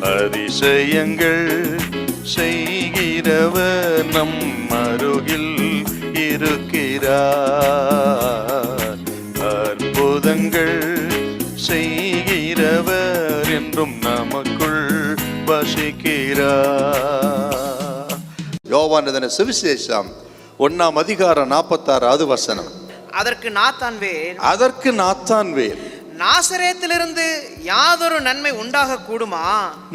அதிசயங்கள் செய்கிறவர் நம் அருகில் இருக்கிறார். அற்புதங்கள் செய்கிறவர் என்றும் நமக்குள் வசிக்கிறார். யோவானதன சுவிசேஷம் ஒன்னாம் அதிகாரம் நாற்பத்தாறாவது வசனம். அதற்கு நாத்தான்வேல் அதற்கு நாத்தான் வேல். நாசரேத்திலிருந்து யாதொரு நன்மை உண்டாக கூடுமா?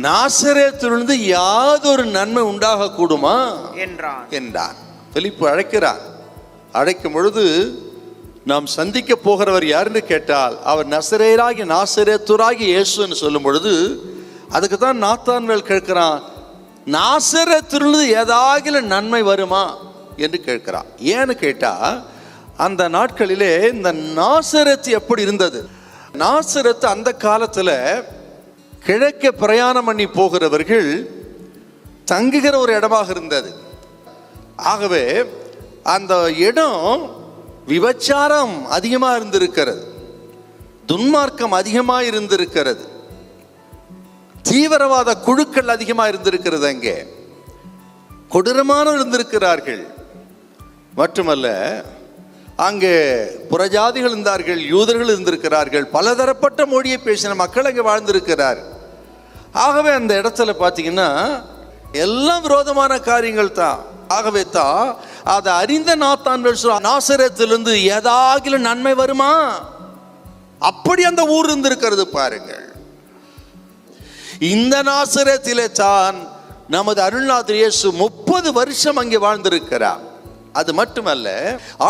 நாசரேத்திலிருந்து யாதொரு நன்மை உண்டாக கூடுமா? என்றான். என்றார் பிலிப்பு அழைக்கிறார். அழைக்கும் பொழுது நாம் சந்திக்க போகிறவர் யாருன்னு கேட்டால் அவர் நசரேராகி நாசரேத்துராகி இயேசுன்னு சொல்லும் பொழுது அதுக்கு தான் நாத்தான்வேல் கேட்கிறான் நாசரத்திலிருந்து ஏதாவது நன்மை வருமா? என்று கேட்கிறான். ஏன்னு கேட்டா அந்த நாட்களிலே இந்த நாசரத்து எப்படி இருந்தது? நாசரத்து அந்த காலத்தில் கிழக்கே பிரயாணம் பண்ணி போகிறவர்கள் தங்குகிற ஒரு இடமாக இருந்தது. ஆகவே அந்த இடம் விபச்சாரம் அதிகமாக இருந்திருக்கிறது. துன்மார்க்கம் அதிகமாக இருந்திருக்கிறது. தீவிரவாத குழுக்கள் அதிகமாக இருந்திருக்கிறது அங்கே. கொடூரமான இருந்திருக்கிறார்கள். மட்டுமல்ல அங்கே புறஜாதிகள் இருந்தார்கள் யூதர்கள் இருந்திருக்கிறார்கள் பலதரப்பட்ட மொழியை பேசின மக்கள் அங்கே வாழ்ந்திருக்கிறார். ஆகவே அந்த இடத்துல பார்த்தீங்கன்னா எல்லாம் விரோதமான காரியங்கள் தான். ஆகவே தான் அதை அறிந்த நாத்தான் நாசரத்திலிருந்து ஏதாகிலும் நன்மை வருமா? அப்படி அந்த ஊர் இருந்திருக்கிறது பாருங்கள். இந்த நாசரத்திலே தான் நமது அருள்நாத் இயேசு முப்பது வருஷம் அங்கே வாழ்ந்திருக்கிறார். அது மட்டுமல்ல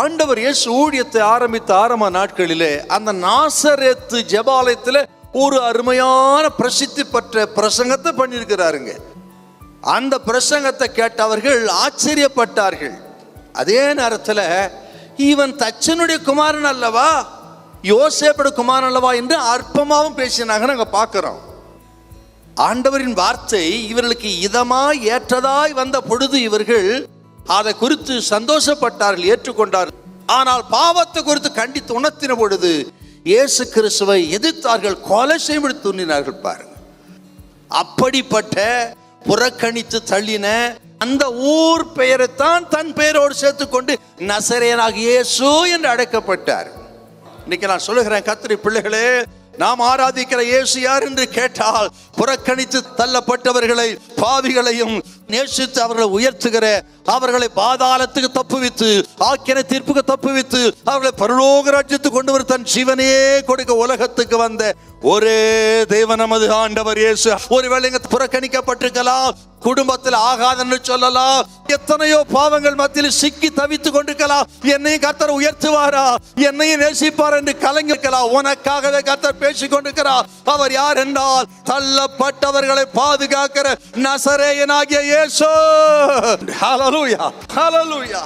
ஆண்டவர் இயேசு ஊழியத்தை ஆரம்பித்த ஆரம்ப நாட்களிலே அந்த நாசரேத்து ஜெபாலயத்தில் ஒரு அருமையான பிரசித்தி பெற்ற பிரசங்கத்தை பண்ணியிருக்கிறாருங்க. அந்த பிரசங்கத்தை கேட்டவர்கள் ஆச்சரியப்பட்டார்கள். அதே நேரத்தில் இவன் தச்சனுடைய குமாரன் அல்லவா? யோசேப்பட குமாரன் அல்லவா? என்று அற்பமாகவும் பேசினாங்க நாங்கள் பார்க்குறோம் ஆண்டவரின் வார்த்தை இவர்களுக்கு இதமாய் ஏற்றதாய் வந்த பொழுது இவர்கள் அதை குறித்து சந்தோஷப்பட்டார்கள் ஏற்றுக்கொண்டார்கள். ஆனால் பாவத்தை குறித்து கண்டித்து உணர்த்தின பொழுது இயேசு கிறிஸ்துவை எதிர்த்தார்கள் கொலை செய்து துண்ணினார்கள் பாருங்க. அப்படிப்பட்ட புறக்கணித்து தள்ளின அந்த ஊர் பெயரைத்தான் தன் பெயரோடு சேர்த்துக்கொண்டு நசரேனாக இயேசு என்று அழைக்கப்பட்டார். இன்னைக்கு நான் சொல்லுகிறேன் கத்திரி பிள்ளைகளே நாம் ஆராதிக்கிற இயேசு யார் என்று கேட்டால் புறக்கணித்து தள்ளப்பட்டவர்களை பாவிகளையும் நேசித்து அவர்களை உயர்த்துகிற அவர்களை பாதாளத்துக்கு தப்புவித்து ஆக்கிர தீர்ப்புக்கு தப்புவித்து அவர்களை பரலோக ராஜ்யத்துக்கு கொண்டு வர தன் ஜீவனையே கொடுக்க உலகத்துக்கு வந்த ஒரே தெய்வ நமது ஆண்டவர் இயேசு. ஒருவேளை புறக்கணிக்கப்பட்டிருக்கலாம். குடும்பத்தில் ஆகாதன்னு சொல்லலாம். எத்தனையோ பாவங்கள் மத்தியில் சிக்கி தவித்து கொண்டிருக்கலாம். என்னையும் கர்த்தர் உயர்த்துவாரா? என்னையும் நேசிப்பார் என்று கலங்கிருக்கலாம் உனக்காகவே கர்த்தர் பேசிக் கொண்டிருக்கிறார். அவர் யார் என்றால் தள்ளப்பட்டவர்களை பாதுகாக்கிற நசரேயனாகிய இயேசு. ஹalleluya ஹalleluya